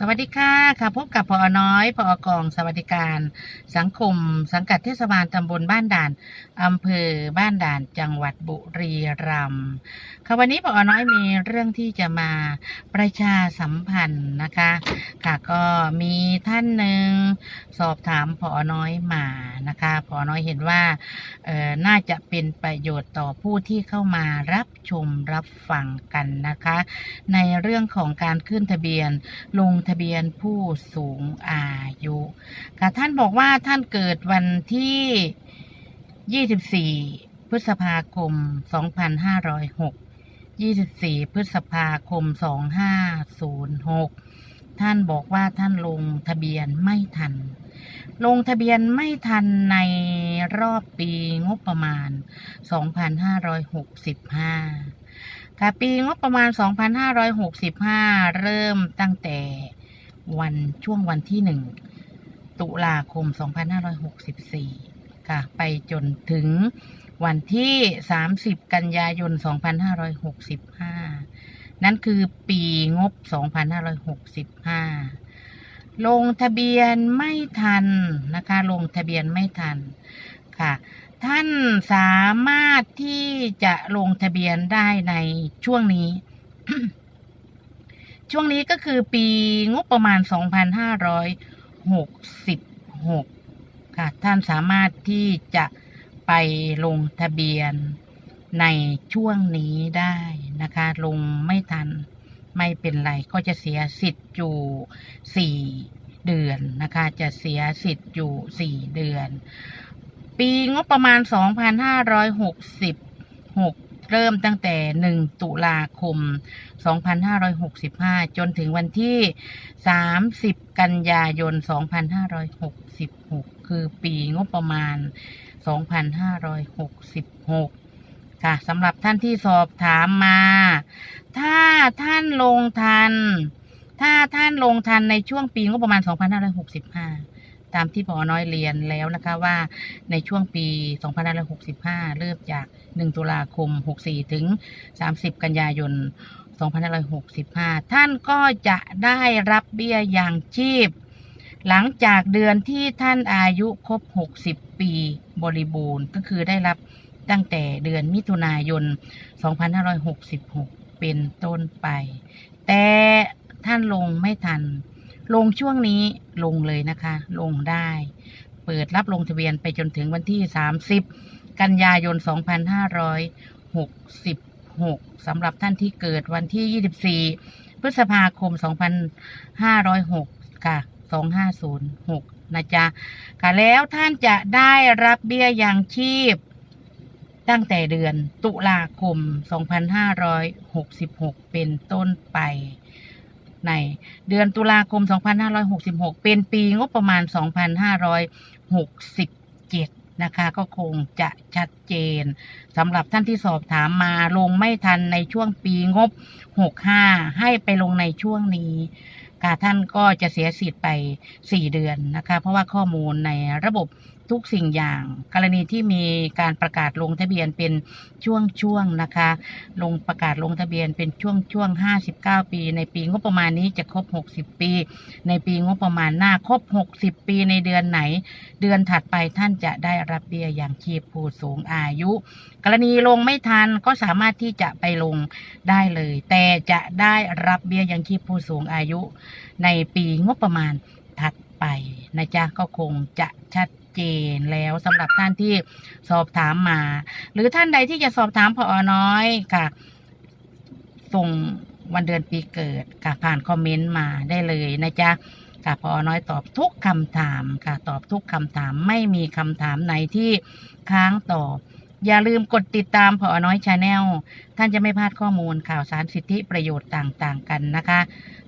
สวัสดีค่ะค่ะพบกับพอน้อยพอกองสวัสดิการ สังคม สังกัดเทศบาลตำบลบ้านด่านอำเภอบ้านด่านจังหวัดบุรีรัมย์ค่ะวันนี้พอน้อยมีเรื่องที่จะมาประชาสัมพันธ์นะคะ ค่ะก็มีท่านหนึ่งสอบถามพอน้อยมานะคะพอน้อยเห็นว่าเอ่อน่าจะเป็นประโยชน์ต่อผู้ที่เข้ามารับ ชมรับฟังกันนะคะ ในเรื่องของการขึ้นทะเบียน ลงทะเบียนผู้สูงอายุค่ะท่านบอกว่าท่านเกิดวันที่ 24 พฤษภาคม 2506 24 พฤษภาคม 2506 ท่านบอกว่าท่านลงทะเบียนไม่ทัน ลงทะเบียนไม่ทันในรอบปีงบประมาณ 2565 ค่ะปีงบประมาณ 2565 เริ่มตั้งแต่วันช่วงวันที่ 1 ตุลาคม 2564 ค่ะ ไปจนถึงวันที่ 30 กันยายน 2565 นั่นคือปีงบ 2565 ลงทะเบียนไม่ทันนะคะ ลงทะเบียนไม่ทันค่ะ ท่านสามารถที่จะลงทะเบียนได้ในช่วงนี้ ช่วงนี้ก็คือปีงบประมาณ 2566 ค่ะ ท่านสามารถที่จะไปลงทะเบียนในช่วงนี้ได้ นะคะ ลงไม่ทันไม่เป็นไรก็จะเสียสิทธิ์อยู่ 4 เดือนนะคะ จะเสียสิทธิ์อยู่ 4 เดือน ปีงบประมาณ 2566 เริ่มตั้งแต่ 1 ตุลาคม 2565 จนถึงวันที่ 30 กันยายน 2566 คือปีงบประมาณ 2566 ค่ะสำหรับท่านที่สอบถามมา ถ้าท่านลงทัน ถ้าท่านลงทันในช่วงปีงบประมาณ 2565 ตามที่พอน้อยเรียนแล้วนะคะว่าในช่วงปี 2565 เริ่มจาก 1 ตุลาคม 64 ถึง 30 กันยายน 2565 ท่านก็จะได้รับเบี้ยยังชีพ หลังจากเดือนที่ท่านอายุครบ 60 ปีบริบูรณ์ก็คือได้รับ ตั้งแต่เดือนมิถุนายน 2566 เป็นต้นไป แต่ท่านลงไม่ทัน ลงช่วงนี้ลงเลยนะคะ ลงได้ เปิดรับลงทะเบียนไปจนถึงวันที่ 30 กันยายน 2566 สำหรับท่านที่เกิดวันที่ 24 พฤษภาคม 2506 ค่ะ 2506นะจ๊ะค่ะแล้วท่านจะได้รับเบี้ยยังชีพ ตั้งแต่เดือนตุลาคม 2566 เป็นต้นไป ในเดือนตุลาคม 2566 เป็นปีงบประมาณ 2567 นะคะ ก็คงจะชัดเจนสำหรับท่านที่สอบถามมาลงไม่ทันในช่วงปีงบ 65 ให้ไปลงในช่วงนี้ ค่ะท่านก็จะเสียสิทธิ์ไป 4 เดือนนะคะ เพราะว่าข้อมูลในระบบทุกสิ่งอย่าง กรณีที่มีการประกาศลงทะเบียนเป็นช่วงๆนะคะ ลงประกาศลงทะเบียนเป็นช่วงช่วง59 ปี ในปีงบประมาณนี้จะครบ 60 ปี ในปีงบประมาณหน้าครบ 60 ปีในเดือนไหน เดือนถัดไปท่านจะได้รับเบี้ยอย่างชีพผู้สูงอายุ กรณีลงไม่ทันก็สามารถที่จะไปลงได้เลย แต่จะได้รับเบี้ยยังชีพผู้สูงอายุในปีงบประมาณถัดไปนะจ๊ะก็คงจะชัดเจนแล้วสำหรับท่านที่สอบถามมา หรือท่านใดที่จะสอบถามพอน้อยค่ะ ส่งวันเดือนปีเกิดค่ะผ่านคอมเมนต์มาได้เลยนะจ๊ะค่ะพอน้อยตอบทุกคำถามค่ะ ตอบทุกคำถามไม่มีคำถามไหนที่ค้างตอบ อย่าลืมกดติดตามพอน้อยชาแนลท่านจะไม่พลาดข้อมูลข่าวสารสิทธิประโยชน์ต่างๆ กันนะคะ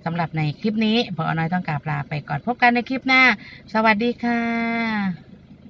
สำหรับในคลิปนี้พอน้อยต้องกราบลาไปก่อนพบกันในคลิปหน้า สวัสดีค่ะ